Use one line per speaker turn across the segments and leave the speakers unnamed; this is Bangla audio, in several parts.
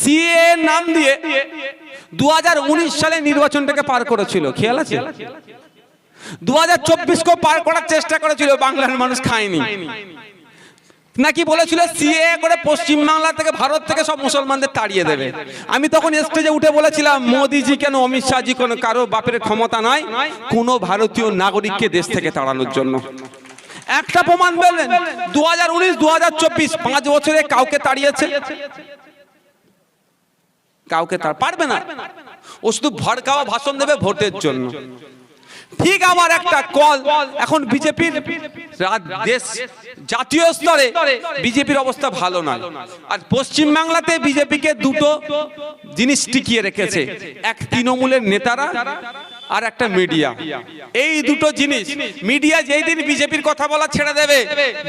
সিএ নাম দিয়ে দু হাজার উনিশ সালে নির্বাচনটাকে পার করেছিল। খেয়াল আছে? দু হাজার চব্বিশকেও পার করার চেষ্টা করেছিল, বাংলার মানুষ খায়নি। নাকি বলেছিল, সিএ করে পশ্চিম বাংলা থেকে ভারত থেকে সব মুসলমানদের তাড়িয়ে দেবে। আমি তখন স্টেজে উঠে বলেছিলাম, মোদিজি কেন, অমিত শাহজি কোনো, কারও বাপের ক্ষমতা নয় কোনো ভারতীয় নাগরিককে দেশ থেকে তাড়ানোর জন্য। একটা প্রমাণ পেলেন দু হাজার উনিশ দু হাজার চব্বিশ, পাঁচ বছরে কাউকে তাড়িয়েছে? কাউকে তার পারবে না। ও শুধু ভড়কাওয়া ভাষণ দেবে ভোটের জন্য। ঠিক আমার একটা কল এখন বিজেপির দেশ জাতীয় স্তরে বিজেপির অবস্থা ভালো না। আর পশ্চিম বাংলাতে বিজেপিকে দুটো জিনিস টিকিয়ে রেখেছে। এক তৃণমূলের নেতারা আর একটা মিডিয়া এই দুটো জিনিস মিডিয়া যেই দিন বিজেপির কথা বলা ছেড়ে দেবে,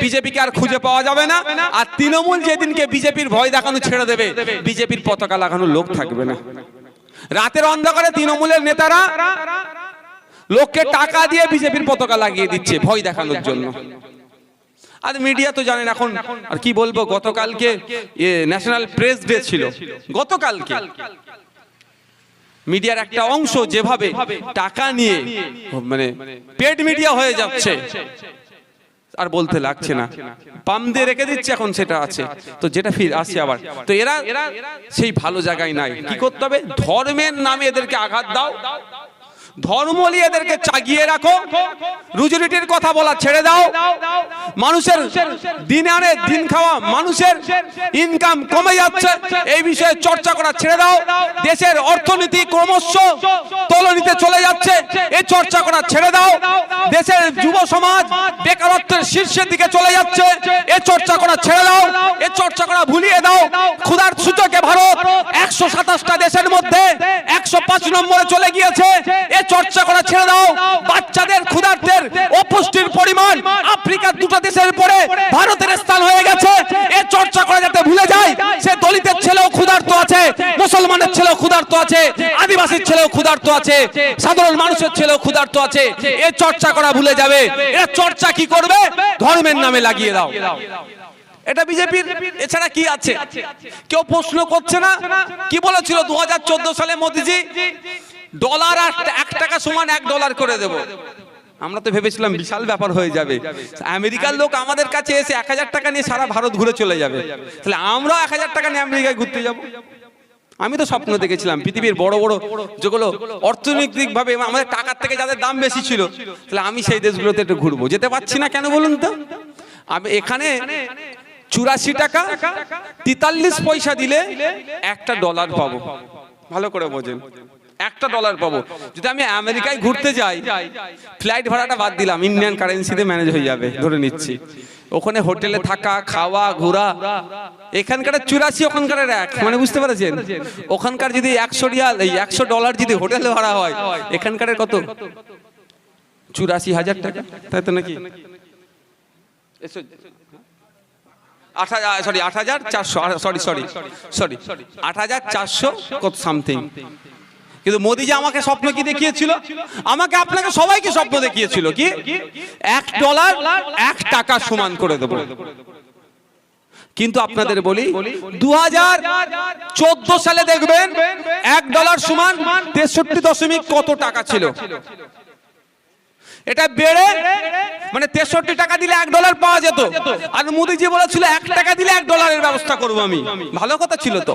বিজেপিকে আর খুঁজে পাওয়া যাবে না। আর তৃণমূল যেদিনকে বিজেপির ভয় দেখানো ছেড়ে দেবে, বিজেপির পতাকা লাগানো লোক থাকবে না। রাতের অন্ধকারে তৃণমূলের নেতারা লোককে টাকা দিয়ে বিজেপির পতাকা লাগিয়ে দিচ্ছে ভয় দেখানোর জন্য। আর মিডিয়া তো জানেন এখন, আর কি বলব, গতকালকে ন্যাশনাল প্রেস ডে ছিল। গতকালকে। মিডিয়ার একটা অংশ যেভাবে টাকা নিয়ে মানে পেড মিডিয়া হয়ে যাচ্ছে, আর বলতে লাগছে না। পাম দিয়ে রেখে দিচ্ছে, এখন সেটা আছে। তো যেটা ফির আসছে আবার। তো এরা সেই ভালো জায়গায় নাই। কি করতে হবে? ধর্মের নামে এদেরকে আঘাত দাও। ধর্ম এদেরকে চাগিয়ে রাখো। রুজুরিটির কথা বলা ছেড়ে দাও। মানুষের দিন আনে, দিন খাওয়া, মানুষের ইনকাম কমে যাচ্ছে। এই বিষয়ে চর্চা করা ছেড়ে দাও। দেশের অর্থনীতি ক্রমশ তলনিতে চলে যাচ্ছে। এই চর্চা করা ছেড়ে দাও। দেশের যুব সমাজ বেকারত্বের শীর্ষের দিকে চলে যাচ্ছে। এ চর্চা করা ছেড়ে দাও। এ চর্চা করা ভুলিয়ে দাও। ক্ষুধার সূচকে ভারত একশো সাতাশটা দেশের মধ্যে একশো পাঁচ নম্বরে চলে গিয়েছে। এ চর্চা করা ছেড়ে দাও। বাচ্চাদের ক্ষুধার্তের অপুষ্টির পরিমাণ আফ্রিকার দুটো দেশের পরে ভারতের স্থান হয়ে গেছে। এ চর্চা করা যাতে ভুলে যায়, সে দলিতের ছেলেও ক্ষুধার্ত আছে, মুসলমানের ছেলেও ক্ষুধার্ত আছে। আদিবাসীর ছেলেও ক্ষুধার্ত আছে, সাধারণ মানুষের ছেলেও ক্ষুধার্ত আছে, এ চর্চা করা ভুলে যাবে, এরা চর্চা কি করবে? ধর্মের নামে লাগিয়ে দাও। এটা বিজেপির, এছাড়া কি আছে? কেউ প্রশ্ন করছে না? কি বলেছিল দু সালে মোদিজি? ডলার আর এক টাকা সমান এক ডলার করে দেব। আমরা তো ভেবেছিলাম বিশাল ব্যাপার হয়ে যাবে। আমেরিকার লোক আমাদের কাছে এসে এক হাজার টাকা নিয়ে সারা ভারত ঘুরে চলে যাবে। তাহলে আমরাও এক হাজার টাকা নিয়ে আমেরিকায় ঘুরতে যাব। আমি তো স্বপ্ন দেখেছিলাম পৃথিবীর বড় বড় যেগুলো অর্থনৈতিক ভাবে আমাদের টাকার থেকে যাদের দাম বেশি ছিল, তাহলে আমি সেই দেশগুলোতে একটু ঘুরবো। যেতে পারছি না কেন বলুন তো? আমি এখানে চুরাশি টাকা, তেতাল্লিশ পয়সা দিলে একটা ডলার পাবো। ভালো করে বোঝেন। একটা ডলার পাবো। যদি আমি আমেরিকায় ঘুরতে যাই ফ্লাইট ভাড়াটা বাদ দিলাম ইন্ডিয়ান কারেন্সিতে ম্যানেজ হয়ে যাবে, ধরে নিচ্ছি। ওখানে হোটেলে থাকা, খাওয়া, ঘোরা এখানকার চুরাশি, ওখানকার এক। মানে বুঝতে পেরেছেন? ওখানকার যদি একশো রিয়াল, এই একশো ডলার যদি হোটেলে ভাড়া হয় এখানকার কত? চুরাশি হাজার টাকা। তাই তো নাকি? আট হাজার সরি আট হাজার চারশো সরি সরি সরি আট হাজার চারশো সামথিং কিন্তু আমাকে স্বপ্ন আমাকে আপনাকে সবাইকে স্বপ্ন দেখিয়েছিল, কি? এক ডলার, এক টাকা সমান করে দেবো। কিন্তু আপনাদের বলি দু চোদ্দ সালে দেখবেন এক ডলার সমান তেষট্টি দশমিক কত টাকা ছিল? এটা বেড়ে মানে তেষট্টি টাকা দিলে এক ডলার পাওয়া যেত। আর মোদিজি বলেছিল এক টাকা দিলে এক ডলারের ব্যবস্থা করব আমি। ভালো কথা ছিল তো।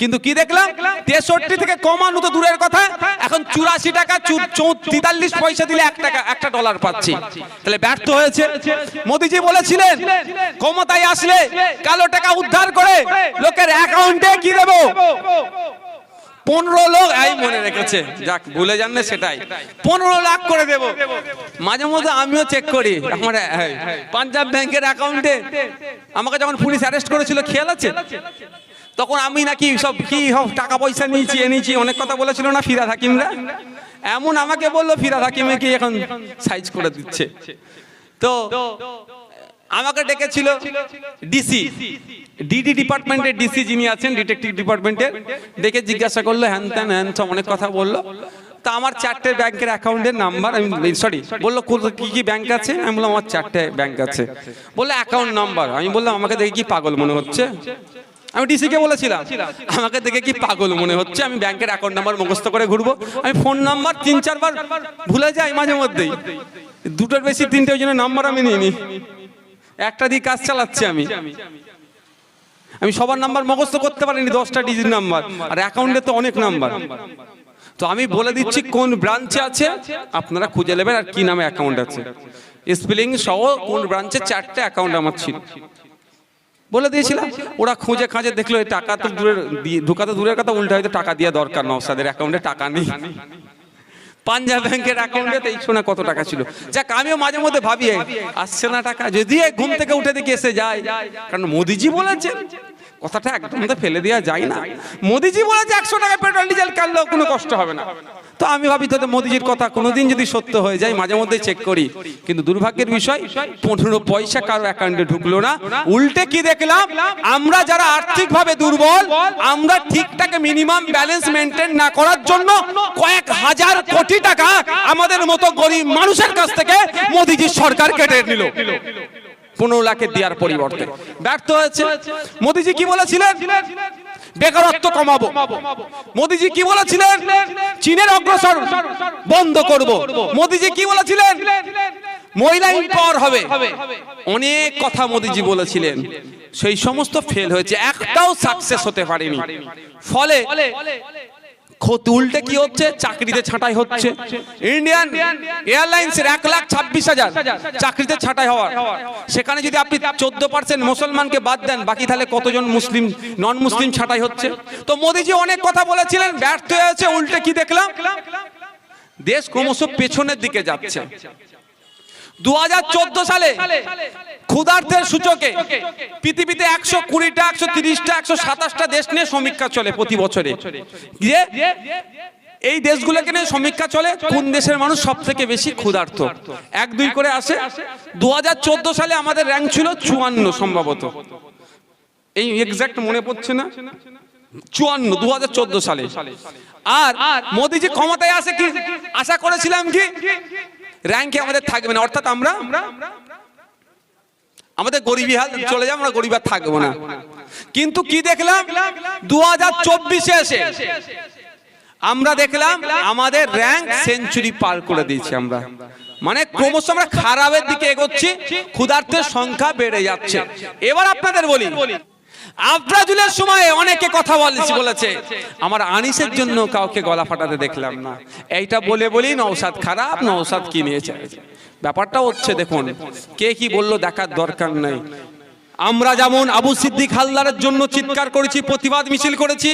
কিন্তু কি দেখলাম? তেষট্টি থেকে কমানো তো দূরের কথা। এখন চুরাশি টাকা তেতাল্লিশ পয়সা দিলে এক টাকা একটা ডলার পাচ্ছি। তাহলে ব্যর্থ হয়েছে। মোদিজি বলেছিলেন ক্ষমতায় আসলে কালো টাকা উদ্ধার করে লোকের অ্যাকাউন্টে কি দেবো? পনেরো লোক এই মনে রেখেছে। যাক ভুলে যান না সেটাই। পনেরো লাখ করে দেব। মাঝে মধ্যে আমিও চেক করি। আমার পাঞ্জাব ব্যাংকের অ্যাকাউন্টে আমাকে যখন পুলিশ অ্যারেস্ট করেছিল খেয়াল আছে? তখন আমি নাকি সব কি টাকা পয়সা নিয়েছি, এ নিয়েছি, অনেক কথা বলেছিল না ফিরাদ হাকিমরা এমন আমাকে বলল, ফিরা হাকিমে কি এখন সাইজ করে দিচ্ছে। তো আমাকে ডেকেছিল ডিসি ডিডি ডিপার্টমেন্টের ডিসি যিনি আছেন ডিটেকটিভ ডিপার্টমেন্টের ডেকে জিজ্ঞাসা করল, হ্যান ত্যান, হ্যান সব অনেক কথা বলল। তা আমার চারটে ব্যাংকের অ্যাকাউন্টের নাম্বার আমি সরি বলল কি কি ব্যাংক আছে? আমি বললাম, আমার চারটে ব্যাংক আছে। বলল অ্যাকাউন্ট নাম্বার আমি বললাম, আমাকে দেখে কি পাগল মনে হচ্ছে? আমি ডিসিকে বলেছিলাম। আমাকে দেখে কি পাগল মনে হচ্ছে? আমি ব্যাংকের অ্যাকাউন্ট নাম্বার মুখস্থ করে ঘুরবো। আমি ফোন নাম্বার তিন, চারবার ভুলে যাই মাঝে মধ্যেই। দুটোর বেশি তিনটে ওই জন্য নাম্বার আমি নিইনি। একটা দিয়ে কাজ চালাচ্ছি আমি। আমি সবার নাম্বার মুখস্থ করতে পারিনি, দশটা ডিজিট নাম্বার আর অ্যাকাউন্টে তো অনেক নাম্বার তো আমি বলে দিচ্ছি কোন ব্রাঞ্চে আছে, আপনারা খুঁজে নেবেন আর কি নামে অ্যাকাউন্ট আছে। স্পেলিং সহ কোন ব্রাঞ্চে চারটে অ্যাকাউন্ট আমার ছিল। বলে দিয়েছিলাম ওরা খুঁজে খাঁজে দেখল এই টাকা তো দূরের দিয়ে- ঢোকা তো দূরের কথা উল্টা হয়তো টাকা দিয়ে দরকার নওসাদের অ্যাকাউন্টে টাকা নেই। পাঞ্জাব ব্যাংকের অ্যাকাউন্টে এই শোনা কত টাকা ছিল। যাক আমিও মাঝে মধ্যে ভাবি আসছে না টাকা যদি এই ঘুম থেকে উঠে দেখি এসে যায়। কারণ মোদিজি বলেছেন কথাটা একদম তো ফেলে দেওয়া যায় না। মোদিজি বলেছে একশো টাকা পেট্রোল ডিজেল কাটলেও কোনো কষ্ট হবে না। তো আমি ভাবি তো মোদিজির কথা কোনোদিন যদি সত্য হয়ে যায়, মাঝে মধ্যে চেক করি। কিন্তু দুর্ভাগ্যের বিষয়, পনেরো পয়সা কারও অ্যাকাউন্টে ঢুকলো না। উল্টে কি দেখলাম, আমরা যারা আর্থিকভাবে দুর্বল, আমরা ঠিকঠাক মিনিমাম ব্যালেন্স মেনটেন না করার জন্য কয়েক হাজার কোটি টাকা আমাদের মতো গরিব মানুষের কাছ থেকে মোদিজি সরকার কেটে নিল। পনেরো লাখের দেওয়ার পরিবর্তে। ব্যর্থ হয়েছে। মোদিজি কি বলেছিলেন? বেকারত্ব কমাবো। মোদিজি কি বলেছিলেন? চীনের অগ্রসর বন্ধ করব। মোদিজি কি বলেছিলেন? মহিলা ইম্পাওয়ার হবে। অনেক কথা মোদিজি বলেছিলেন। সেই সমস্ত ফেল হয়েছে। একটাও সাকসেস হতে পারেনি। ফলে ক্ষতি উল্টে কি হচ্ছে? চাকরিতে ছাঁটাই হচ্ছে। ইন্ডিয়ান এয়ারলাইন্সের এক লাখ ছাব্বিশ হাজার চাকরিতে ছাঁটাই হওয়ার। সেখানে যদি আপনি চোদ্দ পার্সেন্ট মুসলমানকে বাদ দেন, বাকি তাহলে কতজন মুসলিম নন মুসলিম ছাঁটাই হচ্ছে? তো মোদীজি অনেক কথা বলেছিলেন, ব্যর্থ হয়েছে, উল্টে কি দেখলাম? দেশ ক্রমশ পেছনের দিকে যাচ্ছে। দু হাজার চোদ্দ সালে ক্ষুধার্থের সূচকে পৃথিবীতে একশো কুড়িটা, একশো তিরিশটা, একশো সাতাশটা দেশ নিয়ে সমীক্ষা চলে প্রতি বছরে। যে এই দেশগুলোকে নিয়ে সমীক্ষা চলে, কোন দেশের মানুষ সব থেকে বেশি ক্ষুধার্ত? এক, দুই করে আসে। দু হাজার চোদ্দ সালে আমাদের র্যাঙ্ক ছিল চুয়ান্ন সম্ভবত। এই এক্সাক্ট মনে পড়ছে না? চুয়ান্ন দু সালে। আর মোদিজি ক্ষমতায় আসে কি? আশা করেছিলাম কি? র্যাঙ্কে আমাদের থাকবে না অর্থাৎ আমরা আমাদের গরিবী হাল চলে যাবে আমরা গরিব আর থাকব না। কিন্তু কি দেখলাম? দু হাজার চব্বিশে এসে আমরা দেখলাম আমাদের র্যাঙ্ক সেঞ্চুরি পার করে দিয়েছি আমরা। মানে ক্রমশ আমরা খারাপের দিকে এগোচ্ছি ক্ষুধার্তের সংখ্যা বেড়ে যাচ্ছে। এবার আপনাদের বলি আফরাজুলের সময় অনেকে কথা বলেছি বলেছে। আমার আনিসের জন্য কাউকে গলা ফাটাতে দেখলাম না। এইটা বলে বলি নৌসাদ খারাপ নৌসাদ কি নিয়েছে ব্যাপারটা হচ্ছে দেখুন কে কি বলল দেখার দরকার নাই। আমরা যেমন আবু সিদ্দিক হালদারের জন্য চিৎকার করেছি, প্রতিবাদ মিছিল করেছি,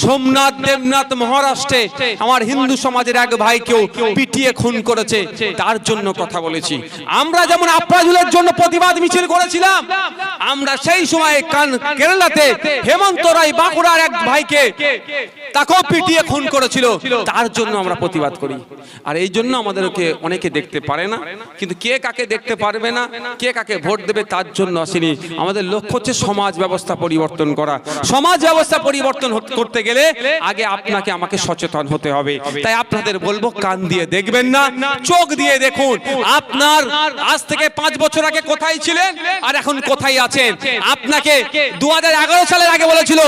সোমনাথ, দেবনাথ মহারাষ্ট্রে আমার হিন্দু সমাজের এক ভাইকেও পিটিয়ে খুন করেছে, তার জন্য কথা বলেছি। আমরা যেমন আপ্রাজুলের জন্য প্রতিবাদ মিছিল করেছিলাম, আমরা সেই সময় কান কেরালাতে হেমন্ত রায় বাঁকুড়ার এক ভাইকে তাকেও পিটিয়ে খুন করেছিল। তার জন্য আমরা প্রতিবাদ করি। আর এই জন্য আমাদেরকে অনেকে দেখতে পারে না। কিন্তু কে কাকে দেখতে পারবে না কে কাকে ভোট দেবে তার জন্য আসেনি। আমাদের লক্ষ্য হচ্ছে সমাজ ব্যবস্থা পরিবর্তন করা। সমাজ ব্যবস্থা পরিবর্তন করতে গেলে আগে আপনাকে আমাকে সচেতন হতে হবে। তাই আপনাদের বলব কান দিয়ে দেখবেন না চোখ দিয়ে দেখুন। আপনার আজ থেকে পাঁচ বছর আগে কোথায় ছিলেন আর এখন কোথায় আছেন? আপনাকে দু হাজার এগারো সালের আগে বলেছিল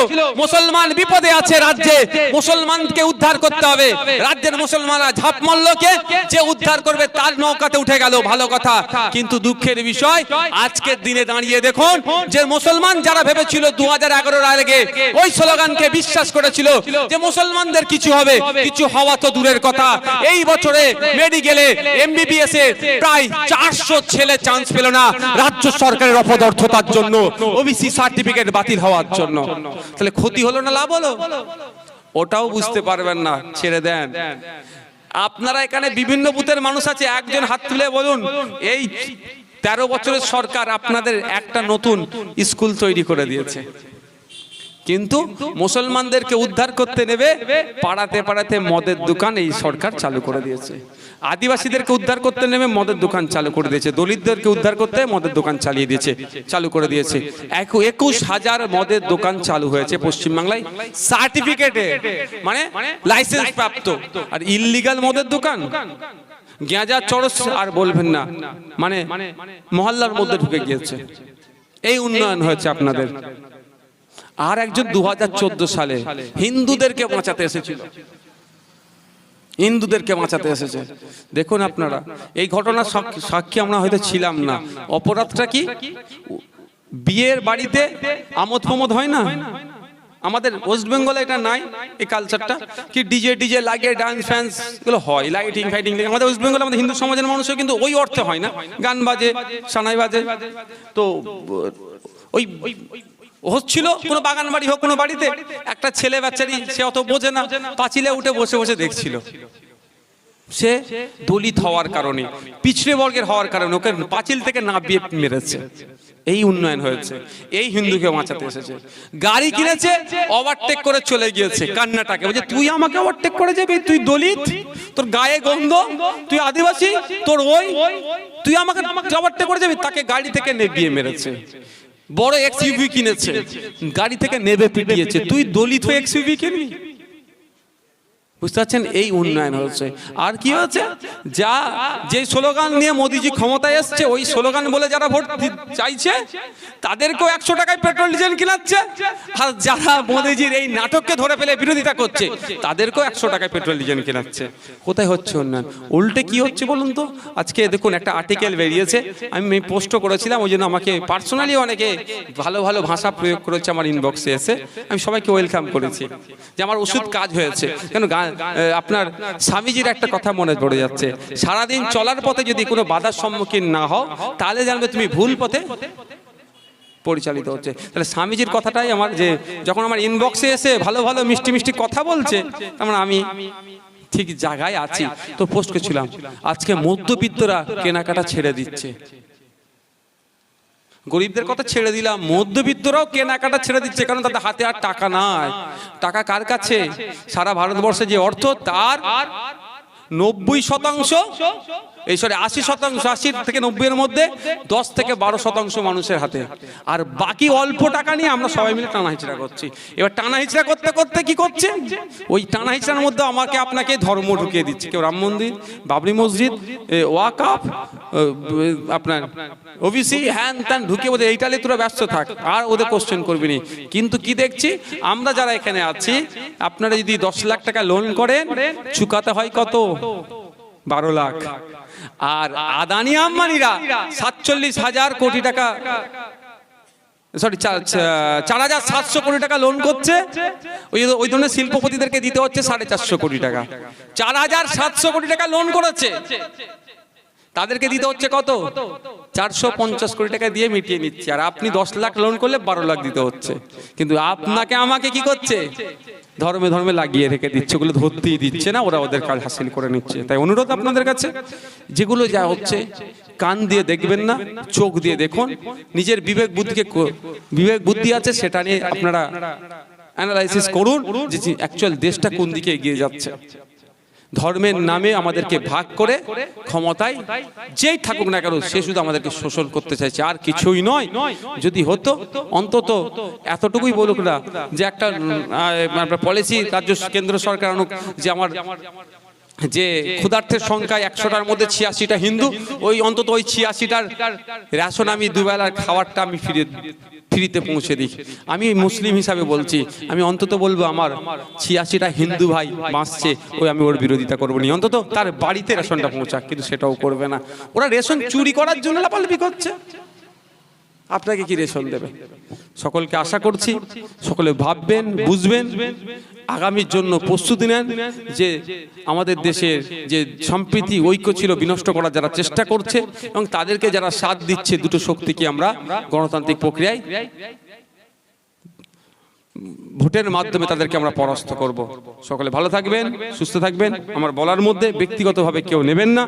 মুসলমান বিপদে আছে রাজ্যে। মুসলমানকে উদ্ধার করতে হবে। রাজ্যের মুসলমানরা ঝাঁপ মারলোকে যে উদ্ধার করবে তার নৌকাতে উঠে গেল, ভালো কথা। কিন্তু দুঃখের বিষয়, আজকের দিনে দাঁড়িয়ে দেখুন যে মুসলমান যারা ভেবেছিল দু হাজার এগারোর আগে ওই স্লোগানকে বিশ্বাস করেছিল যে মুসলমানদের কিছু হবে, কিছু হওয়া তো দূরের কথা। এই বছরে মেডিকেলে এমবিবিএস এ প্রায় চারশো ছেলে চান্স পেল না রাজ্য সরকারের অপদর্থতার জন্য ওবিসি সার্টিফিকেট বাতিল হওয়ার জন্য। তাহলে ক্ষতি হলো না লাভ হলো? ওটাও বুঝতে পারবেন না ছেড়ে দেন। আপনারা এখানে বিভিন্ন বুথের মানুষ আছে একজন হাত তুলে বলুন। এই তেরো বছরের সরকার আপনাদের একটা নতুন স্কুল তৈরি করে দিয়েছে। কিন্তু মুসলমানদেরকে উদ্ধার করতে নেবে, পাড়াতে পাড়াতে মদের দোকান এই সরকার চালু করে দিয়েছে। আদিবাসীদেরকে উদ্ধার করতে নেমে মদের দোকান চালু করে দিয়েছে। দলিতদেরকে উদ্ধার করতে মদের দোকান চালিয়ে দিয়েছে, চালু করে দিয়েছে। এক- একুশ হাজার মদের দোকান চালু হয়েছে পশ্চিমবাংলায় সার্টিফিকেটে মানে লাইসেন্স প্রাপ্ত। আর ইললিগাল মদের দোকান? গেঁজা চরস আর বলবেন না মানে মহল্লার মধ্যে ঢুকে গিয়েছে। এই উন্নয়ন হয়েছে আপনাদের। আর একজন দু হাজার চোদ্দ সালে হিন্দুদেরকে বাঁচাতে এসেছিল। হিন্দুদেরকে বাঁচাতে এসেছে। দেখুন আপনারা এই ঘটনার সাক্ষী- আমরা হয়তো ছিলাম না। অপরাধটা কি? বিয়ের বাড়িতে আমোদ প্রমোদ হয় না? আমাদের ওয়েস্ট বেঙ্গলে এটা নাই এই কালচারটা কি ডিজে ডিজে লাগে ডান্স ফ্যান্স এগুলো হয় লাইটিং ফাইটিং আমাদের ওয়েস্ট বেঙ্গলে আমাদের হিন্দু সমাজের মানুষও কিন্তু ওই অর্থে হয় না। গান বাজে সানাই বাজে। তো ওই হচ্ছিল, কোনো বাগান বাড়ি হোক, কোনো বাড়িতে। একটা ছেলে বাচ্চারই সে অত বোঝে না, পাঁচিলে উঠে বসে বসে দেখছিল। সে দলিত হওয়ার কারণে, পিছড়ে বর্গের হওয়ার কারণে ওকে পাঁচিল থেকে না বিয়ে মেরেছে। এই উন্নয়ন হয়েছে। এই হিন্দুকে বাঁচাতে এসেছে। গাড়ি কিনেছে ওভারটেক করে চলে গিয়েছে কান্নাটাকে। বলছে, তুই আমাকে ওভারটেক করে যাবি? তুই দলিত? তোর গায়ে গন্ধ? তুই আদিবাসী? তোর ওই? তুই আমাকে ওভারটেক করে যাবি? তাকে গাড়ি থেকে নে বিয়ে মেরেছে। বড় এক্স ইউভি কিনেছে। গাড়ি থেকে নেবে পিটিয়েছে। তুই দলিত হয়ে এক্স ইউভি কিনবি? বুঝতে পারছেন? এই উন্নয়ন হচ্ছে। আর কি হচ্ছে যা যে স্লোগান নিয়ে মোদিজি ক্ষমতায় এসছে ওই স্লোগান বলে যারা ভোট চাইছে তাদেরকেও একশো টাকায় পেট্রোল ডিজেল কিনাচ্ছে। আর যারা মোদিজির এই নাটককে ধরে ফেলে বিরোধিতা করছে তাদেরকেও একশো টাকায় পেট্রোল ডিজেল কিনাচ্ছে। কোথায় হচ্ছে উন্নয়ন? উল্টে কি হচ্ছে বলুন তো? আজকে দেখুন একটা আর্টিকেল বেরিয়েছে। আমি পোস্টও করেছিলাম ওই জন্য আমাকে পার্সোনালি অনেকে ভালো ভালো ভাষা প্রয়োগ করেছে আমার ইনবক্সে এসে। আমি সবাইকে ওয়েলকাম করেছি যে আমার ওষুধ কাজ হয়েছে। কেন গা- এ, আপনার স্বামীজির একটা কথা মনে পড়ে যাচ্ছে। সারাদিন চলার পথে যদি কোনো বাধার সম্মুখীন না হও, তাহলে জানবে তুমি ভুল পথে পরিচালিত হচ্ছে। তাহলে স্বামীজির কথাটাই আমার যে, যখন আমার ইনবক্সে এসে ভালো ভালো মিষ্টি মিষ্টি কথা বলছে তেমন আমি ঠিক জায়গায় আছি। তো পোস্ট করছিলাম, আজকে মধ্যবিত্তরা কেনাকাটা ছেড়ে দিচ্ছে। গরিবদের কথা ছেড়ে দিলাম, মধ্যবিত্তরাও কেনাকাটা ছেড়ে দিচ্ছে, কারণ তাদের হাতে আর টাকা নাই। টাকা কার কাছে? সারা ভারতবর্ষে যে অর্থ, তার নব্বই শতাংশ এই সরি আশি শতাংশ আশি থেকে নব্বই এর মধ্যে দশ থেকে বারো শতাংশ মানুষের হাতে। আর বাকি অল্প টাকা নিয়ে আমরা সবাই মিলে টানা হিচড়া করছি। এবার টানা হিচড়া করতে করতে কি করছে? ওই টানা হিচড়ার মধ্যে আমাকে আপনাকে ধর্ম ঢুকিয়ে দিচ্ছে। কেউ রাম মন্দির বাবরি মসজিদ এ, আপনার ওবিসি হ্যান ত্যান ঢুকে ওদের এইটালে তোরা ব্যস্ত থাক আর ওদের কোশ্চেন করবি নি। কিন্তু কি দেখছি? আমরা যারা এখানে আছি আপনারা যদি দশ লাখ টাকা লোন করেন চুকাতে হয় কত? বারো লাখ। আর আদানি আম্বানিরা সাতচল্লিশ হাজার কোটি টাকা সরি চার হাজার সাতশো কোটি টাকা লোন করছে। ওই ওই ধরনের শিল্পপতিদেরকে দিতে হচ্ছে সাড়ে চারশো কোটি টাকা। চার হাজার সাতশো কোটি টাকা লোন করেছে। তাদেরকে দিতে হচ্ছে কত? চারশো পঞ্চাশ কোটি টাকা দিয়ে মিটিয়ে নিচ্ছে। আর আপনি দশ লাখ লোন করলে বারো লাখ দিতে হচ্ছে। কিন্তু আপনাকে আমাকে কি করছে? ধর্মে ধর্মে লাগিয়ে রেখে দিচ্ছে, ওগুলো ধরতেই দিচ্ছে না, ওরা ওদের কাজ হাসিল করে নিচ্ছে। তাই অনুরোধ আপনাদের কাছে, যেগুলো যা হচ্ছে, কান দিয়ে দেখবেন না, চোখ দিয়ে দেখুন, নিজের বিবেক বুদ্ধিকে বিবেক বুদ্ধি আছে, সেটা নিয়ে আপনারা অ্যানালাইসিস করুন যে অ্যাকচুয়াল দেশটা কোন দিকে এগিয়ে যাচ্ছে। ধর্মের নামে আমাদেরকে ভাগ করে ক্ষমতায় যেই থাকুক না কেন সে শুধু আমাদেরকে শোষণ করতে চাইছে। আর কিছুই নয় যদি হতো অন্তত এতটুকুই বলুক না যে একটা পলিসি রাজ্য কেন্দ্র সরকার আনুক যে আমার যে ক্ষুধার্থের সংখ্যা একশোটার মধ্যে ছিয়াশিটা হিন্দু, ওই অন্তত ওই ছিয়াশিটার রেশন আমি দুবেলার খাবারটা আমি ফিরে ফ্রিতে পৌঁছে দিই। আমি মুসলিম হিসাবে বলছি, আমি অন্তত বলব আমার ছিয়াশিটা হিন্দু ভাই বাঁচছে, ওই আমি ওর বিরোধিতা করব নি। অন্তত তার বাড়িতে রেশনটা পৌঁছাক, কিন্তু সেটাও করবে না। ওরা রেশন চুরি করার জন্য লাপালাপি করছে। আপনাকে কি রেশন দেবে? সকলকে আশা করছি সকলে ভাববেন বুঝবেন আগামীর জন্য প্রস্তুতি নেন যে আমাদের দেশের যে সম্প্রীতি ঐক্য ছিল বিনষ্ট করার যারা চেষ্টা করছে এবং তাদেরকে যারা সাথ দিচ্ছে দুটো শক্তিকে আমরা গণতান্ত্রিক প্রক্রিয়ায় ভোটের মাধ্যমে তাদেরকে আমরা পরাস্ত করব। সকলে ভালো থাকবেন সুস্থ থাকবেন। আমার বলার মধ্যে ব্যক্তিগতভাবে কেউ নেবেন না।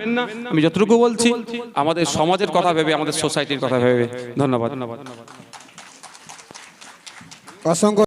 আমি যতটুকু বলছি আমাদের সমাজের কথা ভেবে আমাদের সোসাইটির কথা ভেবে। ধন্যবাদ। ধন্যবাদ।
অসংখ্য